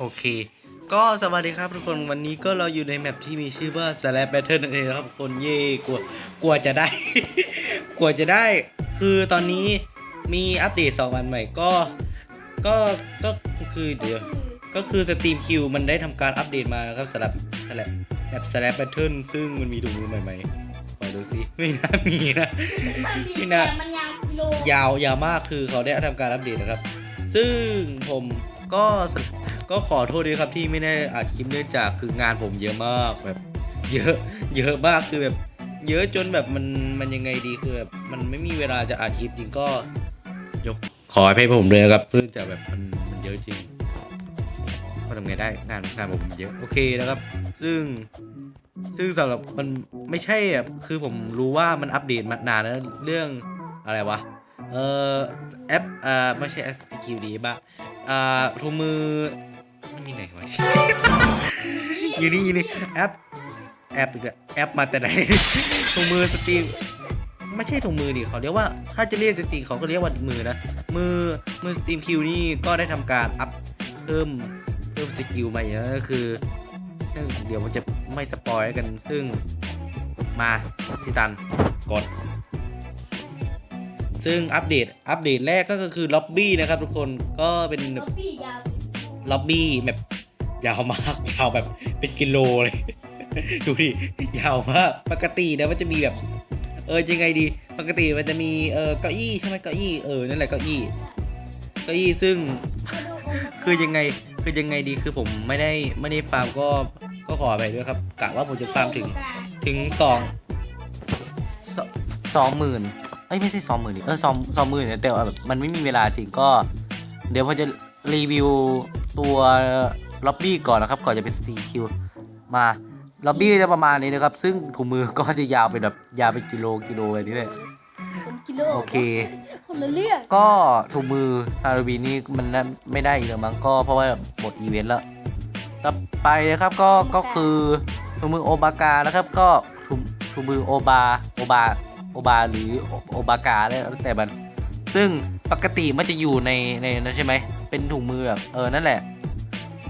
โอเค ก็สวัสดีครับทุกคนวันนี้ก็เราอยู่ในแมปที่มีชื่อว่า Slap Battle นั่นเองนะครับทุกคนเย่กลัวกลัวจะได้ กลัวจะได้ คือตอนนี้มีอัปเดต2วันใหม่ก็ก็ก็คือเดี๋ยวก็คือสตรีมคิวมันได้ทำการอัปเดตมาครับสำหรับสลับแบบ Slap Battle ซึ่งมันมีถุงมือใหม่ๆขอดูสิไม่น่ามีนะมันมีพี่แต่นะมันยาวกิโลยาวยาวมากคือเขาได้ทำการอัปเดตนะครับ ซึ่งผมก็ ก็ขอโทษด้วยครับที่ไม่ได้อัดคลิปเนื่องจากคืองานผมเยอะมากแบบ เยอะ เยอะมากคือแบบ เยอะจนแบบมันมันยังไงดีคือแบบมันไม่มีเวลาจะอัดคลิปจริงก็ยกขอให้ผมเลยนะครับเพื่อจะแบบมันมันเยอะจริงก็ทำไงได้งานงานผมเยอะโอเคนะครับ ซึ่ง ซึ่งสำหรับมันไม่ใช่อะคือผมรู้ว่ามันอัปเดตมานานแล้วเรื่องอะไรวะเอ่อแอปอ่าไม่ใช่ SQD บ้าอ่าถุงมือ มันมีไหนวะ อยู่นี่อยู่นี่แอป แอปอีกแล้วแอปมาแต่ไหนถุงมือสตรีมไม่ใช่ถุงมือดิเขาเรียกว่าถ้าจะเรียกสตรีมเขาก็เรียกว่ามือนะ มือมือสตรีมคิวนี่ก็ได้ทำการอัพเพิ่มเพิ่มสกิลมาอย่างนั้นก็คือซึ่งเดี๋ยวมันจะไม่สปอยกันซึ่งมาที่ตันกด ซึ่งอัปเดตอัปเดตแรกก็คือล็อบบี้นะครับทุกคนก็เป็นรถพี่ยาว ล็อบบี้แบบยาวมากยาวแบบเป็นกิโลเลย ดูดิยาวมากปกตินะมันจะมีแบบ เออยังไงดี ปกติมันจะมีเออเก้าอี้ใช่ไหมเก้าอี้เออนั่นแหละเก้าอี้เก้าอี้ซึ่ง คือยังไงคือยังไงดีคือผมไม่ได้ไม่ได้ฟาร์มก็ก็ขอไปด้วยครับกะว่าผมจะฟาร์มถึงถึงสองสสองหมื่นเอ้ยไม่ใช่สองหมื่นเออสองสองหมื่นแต่ว่าแบบมันไม่มีเวลาจริงก็ เดี๋ยวผมจะรีวิว ตัวล็อบบี้ก่อนนะครับ ก่อนจะเป็นสปีคิวมาล็อบบี้จะประมาณนี้นะครับ ซึ่งถุงมือก็จะยาวเป็นแบบยาวเป็นกิโลกิโลแบบนี้เลยเป็นกิโลโอเคคนละเรื่องก็ถุงมือฮาโลวีนนี่มันน่าไม่ได้อีกแล้วมั้งก็เพราะว่าหมดอีเวนต์แล้วต่อไปนะครับก็ก็คือถุงมือโอบากานะครับ ก็ถุงถุงมือโอบาโอบาโอบาหรือโอโอบากาแล้วแต่มัน ซึ่ง ปกติมันจะอยู่ในในนั้นใช่ไหม เป็นถุงมือแบบเออนั่นแหละ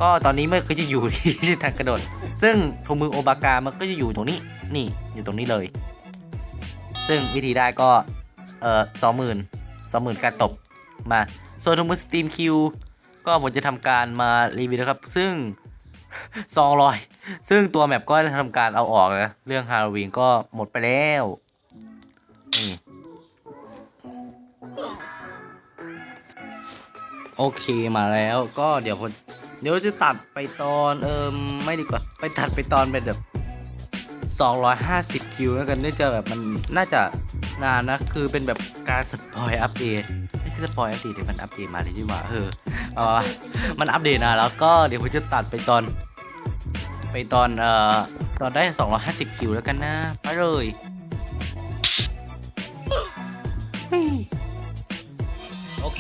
ก็ตอนนี้มันก็จะอยู่ที่ทางกระโดด ซึ่งถุงมือโอบากามันก็จะอยู่ตรงนี้ นี่อยู่ตรงนี้เลย ซึ่งวิธีได้ก็เออสองหมื่นสองหมื่นการตบมา ส่วนถุงมือสตีมคิวก็ผมจะทำการมารีวิวนะครับ ซึ่งสองร้อย ซึ่งตัวแมปก็ได้ทำการเอาออกนะ เรื่องฮาโลวีนก็หมดไปแล้ว นี่ โอเคมาแล้วก็เดี๋ยวผมเดี๋ยวจะตัดไปตอนเอิมไม่ดีกว่า ไปตัดไปตอนเป็นแบบ 250 คิวแล้วกันเนื่องจากแบบมันน่าจะนานนะคือเป็นแบบการสปอยอัปเดตไม่ใช่สปอยอัปเดตแต่มันอัปเดตมาเลยดีกว่าเออเอามันอัปเดตนะแล้วก็เดี๋ยวผมจะตัดไปตอน ไปตอนเอ่อตอนได้ 250 คิวแล้วกันนะไปเลย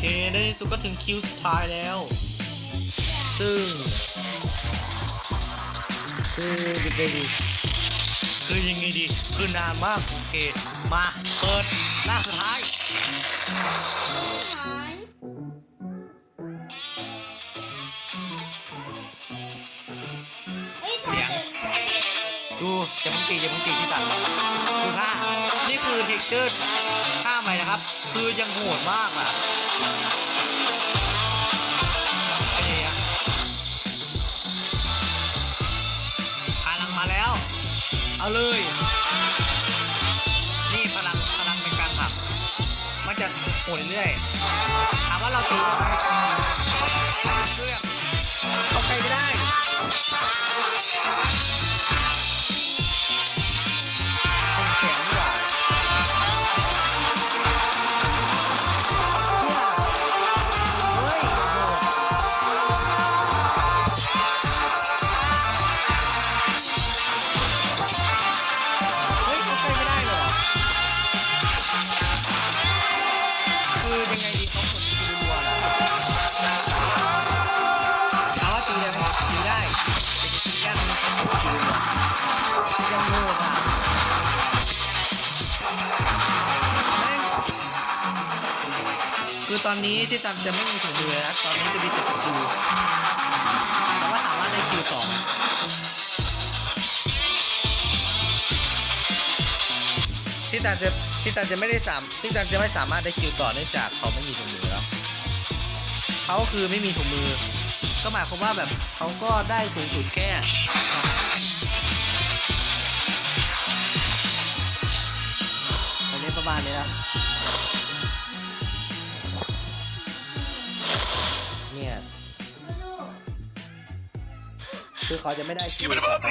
เคในที่สุดก็ถึงคิวสุดท้ายแล้ว ซึ่ง คือยังไงดีคือยังไงดี คือนานมาก โอเค มาเปิดหน้าสุดท้ายหายเฮ้ยทำไมเป็นดูจะมึงตีจะมึงตีที่ตัดมาคือห้านี่คือเทคเจอร์ ห้าใหม่นะครับ คือยังโหดมากอะอ้เนี่ยพลังมาแล้ว เอาเลย นี่พลังพลังเป็นการผลักมันจะโหดเรื่อยถามว่าเราตีได้ไหมเรื่องเอาไปไม่ได้ ตอนนี้เจตันจะไม่มีถุงมือแล้วตอนนี้จะมีแต่สกิลแต่ว่าถามว่าได้คิวต่อซิตันจะซิตันจะไม่ได้สามซิตันจะไม่สามารถได้คิวต่อเนื่องจากเขาไม่มีถุงมือแล้วเขาคือไม่มีถุงมือ ก็หมายความว่าแบบเขาก็ได้สูงสุดแค่อันนี้ประมาณนี้นะ คือเขาจะไม่ได้คิวต่อไป